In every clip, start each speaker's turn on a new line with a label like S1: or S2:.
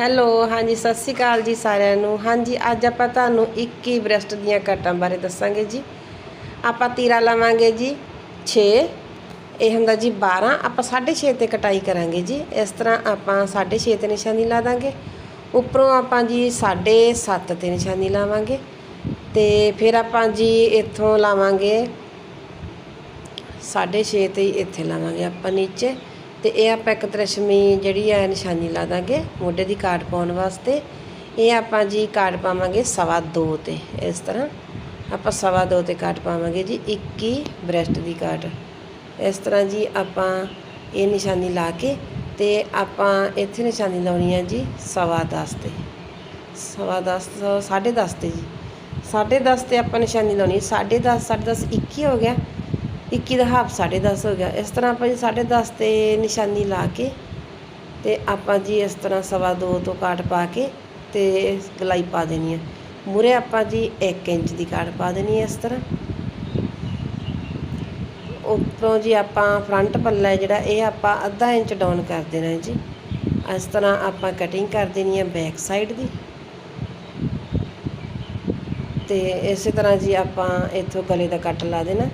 S1: Hello, ਹਾਂਜੀ, ਸਤਿ ਸ਼੍ਰੀ ਅਕਾਲ ਜੀ ਸਾਰਿਆਂ ਨੂੰ। ਹਾਂਜੀ, ਅੱਜ ਆਪਾਂ ਤੁਹਾਨੂੰ 21 ਬ੍ਰੈਸਟ ਦੀਆਂ ਕੱਟਾਂ ਬਾਰੇ ਦੱਸਾਂਗੇ ਜੀ। ਆਪਾਂ ਤੀਰਾ ਲਾਵਾਂਗੇ ਜੀ 6 ਇਹ ਹੁੰਦਾ ਜੀ 12 ਆਪਾਂ 6.5 ਤੇ ਕਟਾਈ ਕਰਾਂਗੇ ਜੀ। ਇਸ ਤਰ੍ਹਾਂ ਆਪਾਂ 6.5 ਤੇ ਨਿਸ਼ਾਨੀ ਲਾ ਦਾਂਗੇ। ਉੱਪਰੋਂ ਆਪਾਂ ਜੀ 7.5 ਤੇ ਨਿਸ਼ਾਨੀ ਲਾਵਾਂਗੇ। ਤੇ ਫਿਰ ਆਪਾਂ ਜੀ ਇੱਥੋਂ ਲਾਵਾਂਗੇ 6.5 ਤੇ ਇੱਥੇ ਲਾਵਾਂਗੇ ਆਪਾਂ ਨੀਚੇ। ਤੇ ਇਹ ਆਪਾਂ ਇੱਕ ਤਰਸ਼ਮੀ ਜਿਹੜੀ ਹੈ ਨਿਸ਼ਾਨੀ ਲਾ ਦਾਂਗੇ ਮੋਢੇ ਦੀ ਕਾਟ ਪਾਉਣ ਵਾਸਤੇ। ਇਹ ਆਪਾਂ ਜੀ ਕਾਟ ਪਾਵਾਂਗੇ ਸਵਾ ਦੋ ਤੇ, ਇਸ ਤਰ੍ਹਾਂ। ਆਪਾਂ ਸਵਾ ਦੋ ਤੇ ਕਾਟ ਪਾਵਾਂਗੇ ਜੀ 21 ਬ੍ਰੈਸਟ ਦੀ ਕਾਟ। ਇਸ ਤਰ੍ਹਾਂ ਜੀ ਆਪਾਂ ਇਹ ਨਿਸ਼ਾਨੀ ਲਾ ਕੇ ਤੇ ਆਪਾਂ ਇੱਥੇ ਨਿਸ਼ਾਨੀ ਲਾਉਣੀ ਹੈ ਜੀ ਸਵਾ 10 ਤੇ। ਸਵਾ 10 ਸਾਢੇ 10 ਤੇ ਜੀ। ਸਾਢੇ 10 ਤੇ ਆਪਾਂ ਨਿਸ਼ਾਨੀ ਲਾਉਣੀ ਸਾਢੇ 10 ਸਾਢੇ 10 21 ਹੋ ਗਿਆ। 21 ਦਾ ਹਾਫ 10.5 ਹੋ ਗਿਆ। ਇਸ ਤਰ੍ਹਾਂ ਆਪਾਂ ਜੀ 10.5 ਤੇ ਨਿਸ਼ਾਨੀ ਲਾ ਕੇ ਤੇ ਆਪਾਂ ਜੀ ਇਸ ਤਰ੍ਹਾਂ ਸਵਾ ਦੋ ਤੋਂ ਕਾਟ ਪਾ ਕੇ ਤੇ ਗਲਾਈ ਪਾ ਦੇਣੀ ਹੈ ਮੂਰੇ ਆਪਾਂ ਜੀ 1 ਇੰਚ ਦੀ ਕਾਟ ਪਾ ਦੇਣੀ ਹੈ ਇਸ ਤਰ੍ਹਾਂ। ਉੱਪਰੋਂ ਜੀ ਆਪਾਂ ਫਰੰਟ ਪੱਲਾ ਜਿਹੜਾ, ਇਹ ਆਪਾਂ ਅੱਧਾ ਇੰਚ ਡਾਊਨ ਕਰ ਦੇਣਾ ਜੀ। ਇਸ ਤਰ੍ਹਾਂ ਆਪਾਂ ਕਟਿੰਗ ਕਰ ਦੇਣੀ ਹੈ ਬੈਕ ਸਾਈਡ ਦੀ। ਤੇ ਇਸੇ ਤਰ੍ਹਾਂ ਜੀ ਆਪਾਂ ਇੱਥੋਂ ਗਲੇ ਦਾ ਕੱਟ ਲਾ ਦੇਣਾ।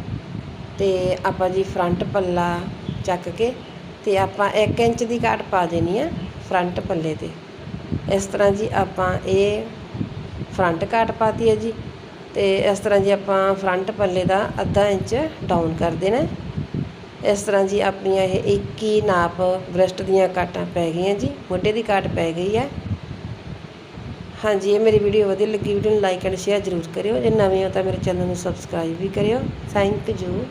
S1: ਅਤੇ ਆਪਾਂ ਜੀ ਫਰੰਟ ਪੱਲਾ ਚੱਕ ਕੇ ਅਤੇ ਆਪਾਂ 1 ਇੰਚ ਦੀ ਕਾਟ ਪਾ ਦੇਣੀ ਆ ਫਰੰਟ ਪੱਲੇ ਤੇ। ਇਸ ਤਰ੍ਹਾਂ ਜੀ ਆਪਾਂ ਇਹ ਫਰੰਟ ਕਾਟ ਪਾਤੀ ਹੈ ਜੀ ਤੇ ਇਸ ਤਰ੍ਹਾਂ ਜੀ ਆਪਾਂ ਫਰੰਟ ਪੱਲੇ ਦਾ ਅੱਧਾ ਇੰਚ ਡਾਊਨ ਕਰ ਦੇਣਾ। ਇਸ ਤਰ੍ਹਾਂ ਜੀ ਆਪਣੀਆਂ ਇਹ 21 ਨਾਪ ਬ੍ਰੈਸਟ ਦੀਆਂ ਕਾਟਾਂ ਪੈ ਗਈਆਂ ਜੀ, ਮੋਢੇ ਦੀ ਕਾਟ ਪੈ ਗਈ ਹੈ ਹਾਂਜੀ, ਇਹ ਮੇਰੀ ਵੀਡੀਓ ਵਧੀਆ ਲੱਗੀ ਵੀਡੀਓ ਨੂੰ ਲਾਈਕ ਐਂਡ ਸ਼ੇਅਰ ਜ਼ਰੂਰ ਕਰਿਓ। ਜੇ ਨਵੇਂ ਹੋ ਤਾਂ ਮੇਰੇ ਚੈਨਲ ਨੂੰ ਸਬਸਕ੍ਰਾਈਬ ਵੀ ਕਰਿਓ। Thank you